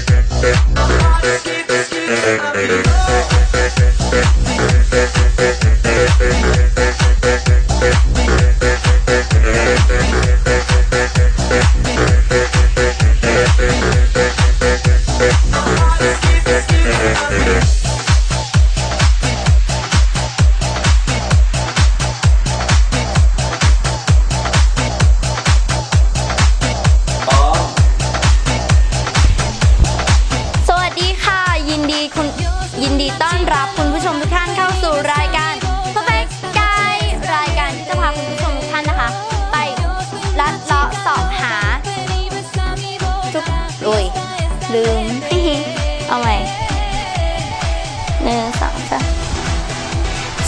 ส ลืม เอาใหม่หนึ่งสองสาม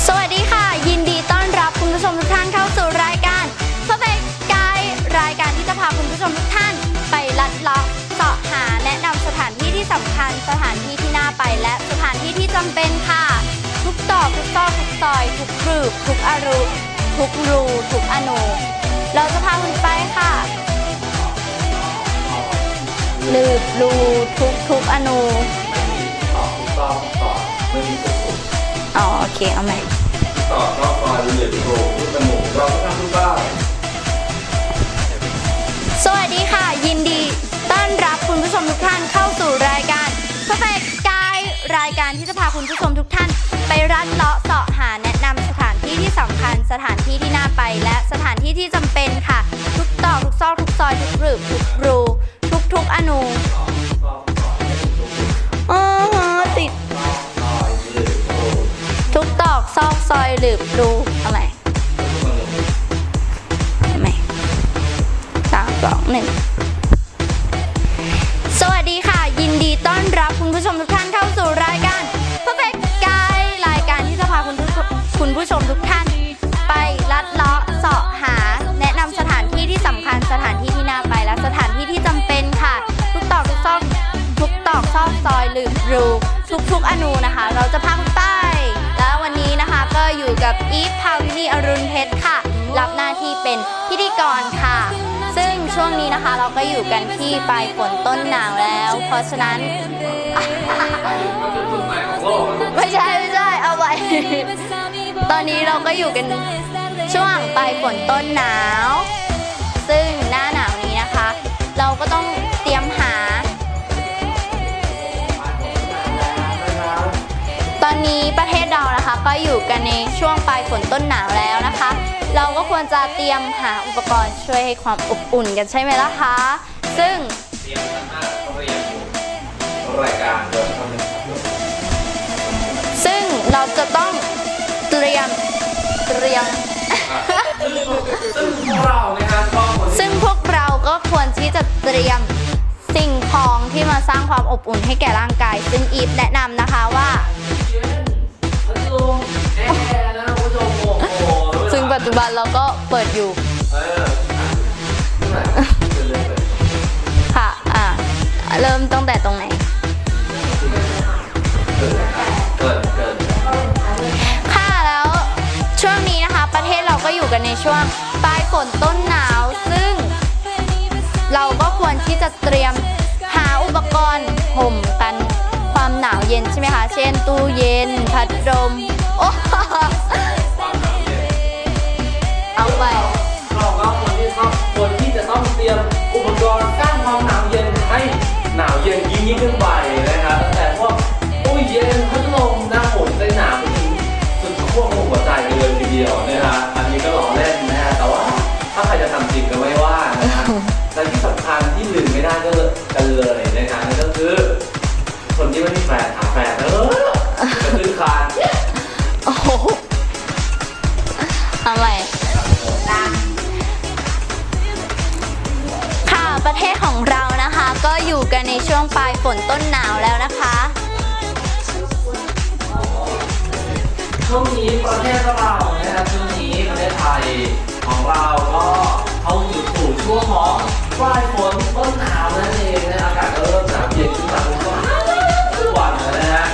สวัสดีค่ะ ยินดีต้อนรับคุณผู้ชมทุกท่านเข้าสู่รายการ Perfect Guide รายการที่จะพาคุณผู้ชมทุกท่าน ไปลัดเลาะเสาะหาแนะนำสถานที่ที่สำคัญสถานที่ที่น่าไปและสถานที่ที่จำเป็นค่ะ ทุกตอกทุกซอกทุกซอย ทุกกรูปทุกอรุทุกรูทุกอนูเราจะพาคุณไป ค่ะลืบรูทุกทุกอนูต่อต่อต่อไม่มีสุดอ๋อโอเคเอาใหม่ต่อต่อต่อเหลือโผล่ขึ้นจมูกเราก็ทำทุกบ้านสวัสดีค่ะ ยินดีต้อนรับคุณผู้ชมทุกท่านเข้าสู่รายการ Perfect Guide รายการที่จะพาคุณผู้ชมทุกท่าน ไปรัดเลาะเสาะหาแนะนำสถานที่ที่สำคัญ สถานที่ที่น่าไปและสถานที่ที่จำเป็นค่ะ ทุกตอกทุกซอกทุกซอยทุกหลืบทุกรู ทุกอนูอ๋อฮะติด ทุกตอกซอกซอยหลืบรูอาใหม่เอาใหมสามสองหนึ่ง อกซอยหลืบรูทุกทุกๆอนูนะคะ เราจะพาคุณไปแล้ววันนี้นะคะก็อยู่กับอีฟพาวินีอรุณเพชรค่ะ รับหน้าที่เป็นพิธีกรค่ะ ซึ่งช่วงนี้นะคะเราก็อยู่กันที่ปลายฝนต้นหนาวแล้ว เพราะฉะนั้น ไม่ใช่ไม่ใช่เอาไว้ ตอนนี้เราก็อยู่กันช่วงปลายฝนต้นหนาว ซึ่งหน้า ประเทศเรานะคะ ก็อยู่กันในช่วงปลายฝนต้นหนาวแล้วนะคะ เราก็ควรจะเตรียมหาอุปกรณ์ช่วยให้ความอบอุ่นกันใช่ไหมล่ะคะ ซึ่งเตรียมกันมากเขาเรียนอยู่รายการโดยทำเป็นสัตว์ซึ่งเราจะต้องเตรียมเตรียม ซึ่งพวกเรานะครับก็คนซึ่งพวกเราก็ควรที่จะเตรียมสิ่งของที่มาสร้างความอบอุ่นให้แก่ร่างกาย ซึ่งอีฟแนะนำนะคะว่า ปัจจุบันเราก็เปิดอยู่ ค่ะ อ่าเริ่มตั้งแต่ตรงไหน ค่ะ แล้วช่วงนี้นะคะ ประเทศเราก็อยู่กันในช่วงปลายฝนต้นหนาว ซึ่ง เราก็ควรที่จะเตรียมหาอุปกรณ์ห่มกันความหนาวเย็นใช่ไหมคะ เช่น ตู้เย็น พัดลม โอ้ อุปกรณ์สร้างความหนาวเย็นให้หนาวเย็นยิ่งยิ่งขึ้นไปนะครับตั้งแต่พวกตู้เย็นพัดลมหน้าผมได้หนาวไปถึงสุดขั้วของหัวใจกันเลยทีเดียวนะฮะอันนี้ก็หล่อเล่นนะฮะแต่ว่าถ้าใครจะทำจริงก็ไม่ว่านะฮะและที่สำคัญที่ลืมไม่ได้ก็เลยกันเลยนะครับนั่นก็คือ คนที่ไม่มีแฟนหาแฟนเออจะขึ้นคานโอ้โหอาให อยู่กันในช่วงปลายฝนต้นหนาวแล้วนะคะ ช่วงนี้ประเทศเรานะครับช่วงนี้ประเทศไทยของเราก็เข้าสู่สู่ช่วงของปลายฝนต้นหนาวนั่นเองนะอากาศก็เริ่มหนาวเย็นขึ้นมาทุกวันทุกวันแล้วนะฮะ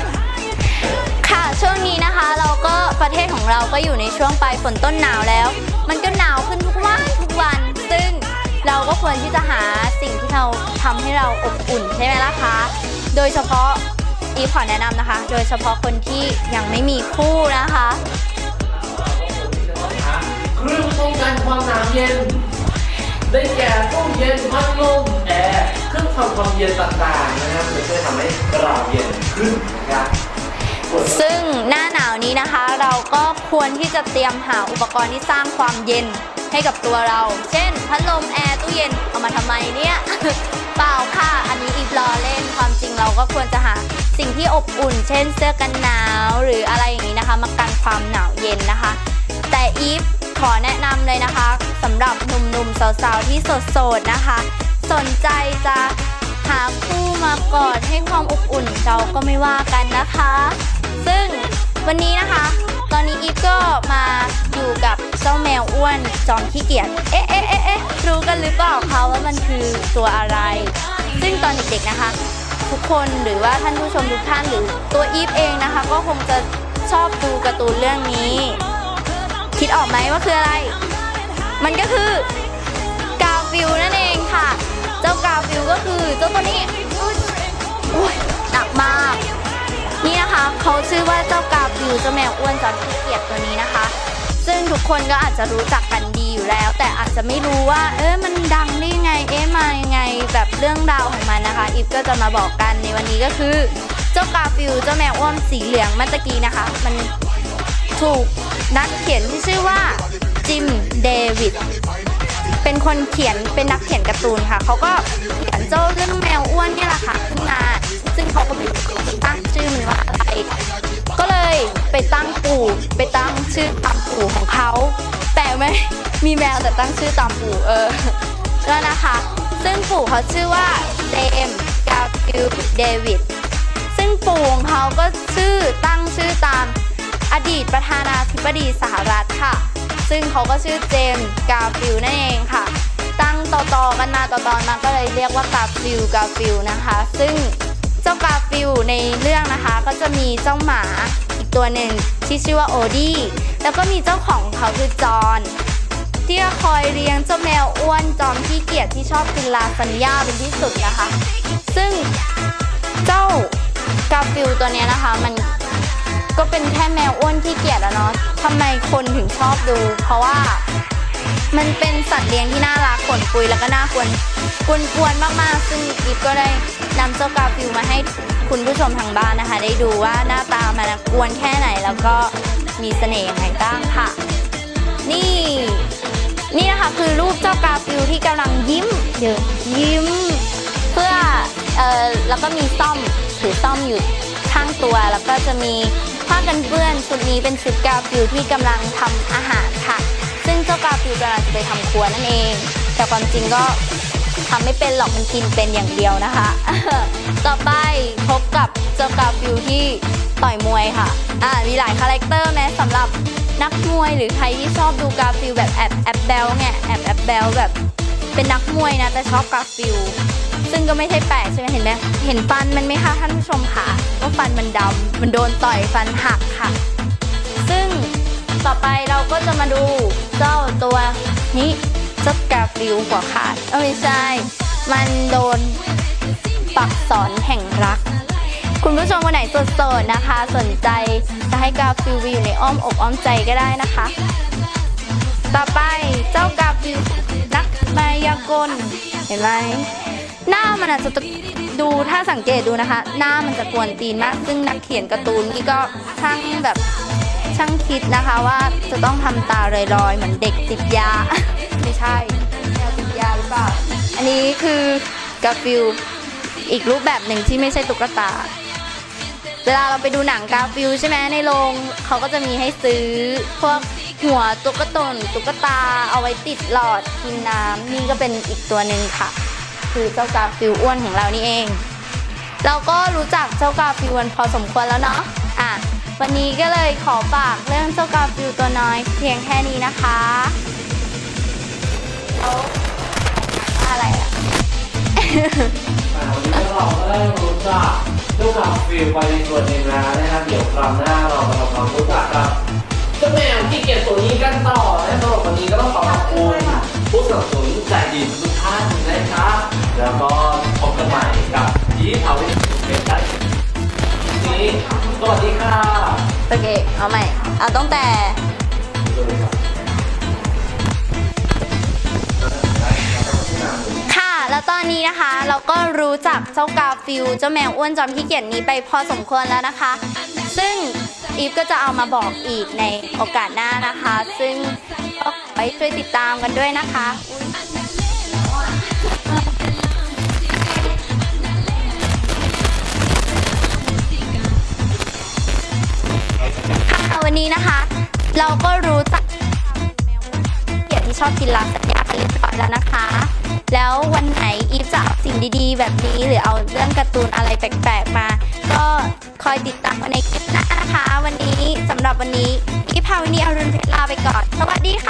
ค่ะช่วงนี้นะคะเราก็ประเทศของเราก็อยู่ในช่วงปลายฝนต้นหนาวแล้ว มันก็หนาวขึ้นทุกวันทุกวัน ซึ่งเราก็ควรที่จะหา สิ่งที่เราทำให้เราอบอุ่นใช่ไหมล่ะคะ โดยเฉพาะอีฟขอแนะนำนะคะ โดยเฉพาะคนที่ยังไม่มีคู่นะคะเครื่องป้องกันความหนาวเย็น ได้แก่ตู้เย็นพัดลมแอร์เครื่องทำความเย็นต่างๆนะครับจะช่วยทำให้เราเย็นขึ้นนะครับซึ่งหน้าหนาวนี้นะคะ เราก็ควรที่จะเตรียมหาอุปกรณ์ที่สร้างความเย็น ให้กับตัวเรา เช่น พัดลมแอร์ตู้เย็นเอามาทำไมเนี่ย เปล่าค่ะ อันนี้อีฟล้อเล่นความจริงเราก็ควรจะหาสิ่งที่อบอุ่น เช่นเสื้อกันหนาว หรืออะไรอย่างนี้นะคะ มากันความหนาวเย็นนะคะ แต่อีฟขอแนะนำเลยนะคะสำหรับหนุ่มๆสาวๆที่โสดๆนะคะ สนใจจะหาคู่มากอดให้ความอบอุ่นเราก็ไม่ว่ากันนะคะ ซึ่งวันนี้นะคะ ตอนนี้อีฟก็มาอยู่กับเจ้าแมวอ้วนจอมขี้เกียจ เอ๊ะเอ๊ะเอ๊ะเอ๊ะรู้กันหรือเปล่าคะว่ามันคือตัวอะไร ซึ่งตอนเด็กๆนะคะ ทุกคนหรือว่าท่านผู้ชมทุกท่านหรือตัวอีฟเองนะคะ ก็คงจะชอบดูการ์ตูนเรื่องนี้ คิดออกไหมว่าคืออะไร มันก็คือกาฟิลนั่นเองค่ะ เจ้ากาฟิลก็คือเจ้าตัวนี้อุ๊ยหนักมาก นี่นะคะเขาชื่อว่าเจ้ากาฟิลเจ้าแมวอ้วนจอมขี้เกียจตัวนี้นะคะ ซึ่งทุกคนก็อาจจะรู้จักกันดีอยู่แล้ว แต่อาจจะไม่รู้ว่า เอ๊ะมันดังได้ยังไงเอ๊ะมายังไงแบบเรื่องราวของมันนะคะอีฟก็จะมาบอกกันในวันนี้ก็คือ เจ้ากาฟิลเจ้าแมวอ้วนสีเหลืองเมื่อตะกี้นะคะ มันถูกนักเขียนที่ชื่อว่าจิมเดวิดเป็นคนเขียนเป็นนักเขียนการ์ตูนค่ะเขาก็เขียนเจ้าเรื่องแมวอ้วนนี่แหละค่ะขึ้นมา ปู่ไปตั้งชื่อตามปู่ของเขา แต่ไม่มีแมวแต่ตั้งชื่อตามปู่เออแล้วนะคะ ซึ่งปู่เขาชื่อว่าเจมส์กาฟิลเดวิดซึ่งปู่ของเขาก็ชื่อตั้งชื่อตามอดีตประธานาธิบดีสหรัฐค่ะ ซึ่งเขาก็ชื่อเจมส์กาฟิลนั่นเองค่ะ ตั้งต่อๆกันมาต่อๆมาก็เลยเรียกว่ากาฟิลกาฟิลนะคะ ซึ่งเจ้ากาฟิลในเรื่องนะคะก็จะมีเจ้าหมาอีกตัวหนึ่ง ที่ชื่อว่าโอดี้แล้วก็มีเจ้าของเขาคือจอห์นที่คอยเลี้ยงเจ้าแมวอ้วนจอมขี้เกียจที่ชอบกินลาซานญ่าเป็นที่สุดนะคะ ซึ่งเจ้ากาฟิลตัวนี้นะคะ มันก็เป็นแค่แมวอ้วนที่เกียจอะเนาะทำไมคนถึงชอบดู เพราะว่ามันเป็นสัตว์เลี้ยงที่น่ารักขนปุยแล้วก็น่ากวนกวนๆมากๆ ซึ่งอีฟก็ได้นำเจ้ากาฟิลมาให้ คุณผู้ชมทางบ้านนะคะ ได้ดูว่าหน้าตามันน่ะกวนแค่ไหนแล้วก็มีเสน่ห์ยังไงบ้างค่ะ นี่ นี่นะคะคือรูปเจ้ากาฟิลที่กำลังยิ้มเดี๋ยวยิ้ม เพื่อเอ่อแล้วก็มีซ่อมถือซ่อมอยู่ข้างตัว แล้วก็จะมีผ้ากันเปื้อนชุดนี้เป็นชุดกาฟิลที่กำลังทำอาหารค่ะ ซึ่งเจ้ากาฟิลกำลังจะไปทำครัวนั่นเอง แต่ความจริงก็ทำไม่เป็นหรอกมันกินเป็นอย่างเดียวนะคะ ต่อไป กับเจ้ากาฟิลที่ต่อยมวยค่ะ อ่ามีหลายคาแรคเตอร์แม้สำหรับนักมวยหรือใครที่ชอบดูกาฟิลแบบแอบแอบแบลไงแอบแอบแบลแบบเป็นนักมวยนะแต่ชอบกาฟิลซึ่งก็ไม่ใช่แปลกใช่ไหมเห็นไหมเห็นฟันมันไหมคะท่านผู้ชมค่ะว่าฟันมันดำมันโดนต่อยฟันหักค่ะ ซึ่งต่อไปเราก็จะมาดูเจ้าตัวนี้เจ้ากาฟิลหัวขาดเอ้าไม่ใช่ มันโดนปักสอนแห่งรัก คุณผู้ชมคนไหนโสดๆนะคะ สนใจจะให้กาฟิลไปอยู่ในอ้อมอกอ้อมใจก็ได้นะคะ ต่อไปเจ้ากาฟิลนักมายากลเห็นไหมหน้ามันอาจจะดูถ้าสังเกตดูนะคะ หน้ามันจะกวนตีนมาก ซึ่งนักเขียนการ์ตูนนี่ก็ช่างแบบช่างคิดนะคะว่าจะต้องทำตาลอยๆ เหมือนเด็กติดยา ไม่ใช่แมวติดยาหรือเปล่า อันนี้คือกาฟิลอีกรูปแบบหนึ่งที่ไม่ใช่ตุ๊กตา วลาเราไปดูหนังกาฟิลใช่ไหมในโรงเขาก็จะมีให้ซื้อ พวกหัวตุ๊กตนตุ๊กตาเอาไว้ติดหลอดกินน้ำนี่ก็เป็นอีกตัวหนึ่งค่ะ คือเจ้ากาฟิลอ้วนของเรานี่เอง เราก็รู้จักเจ้ากาฟิลกันพอสมควรแล้วเนาะอะวันนี้ก็เลยขอฝากเรื่องเจ้ากาฟิลตัวน้อยเพียงแค่นี้นะคะแล้วอะไรอะ วันนี้เราก็ได้รู้จักเจ้ากาฟิลไปในส่วนหนึ่งแล้วนะครับเดี๋ยวคราวหน้าเรามาทำความรู้จักกับเจ้าแมวที่เกียจตัวนี้กันต่อนะสำหรับวันนี้ก็ต้องขอขอบคุณผู้สนับสนุนใจดีทุกท่านนะครับแล้วก็พบกันใหม่กับยีทาวิทย์เป็นวัสดีค่ะโอเคเอาใหม่เอาตั้งแต่ ก็รู้จักเจ้ากาฟิลเจ้าแมวอ้วนจอมขี้เกียจนี้ไปพอสมควรแล้วนะคะ ซึ่งอีฟก็จะเอามาบอกอีกในโอกาสหน้านะคะ ซึ่งก็ไปช่วยติดตามกันด้วยนะคะวันนี้นะคะ เราก็รู้จักแมวอ้วนจอมขี้เกียจที่ชอบกินลาซานญ่าไปเรียบร้อยแล้วนะคะ แล้ววันไหนอีฟจะเอาสิ่งดีๆ แบบนี้หรือเอาเรื่องการ์ตูนอะไรแปลกๆมา ก็คอยติดตามกันในคลิปหน้านะคะ วันนี้สำหรับวันนี้อีฟพาวินีอรุณเพชรลาไปก่อน สวัสดีค่ะ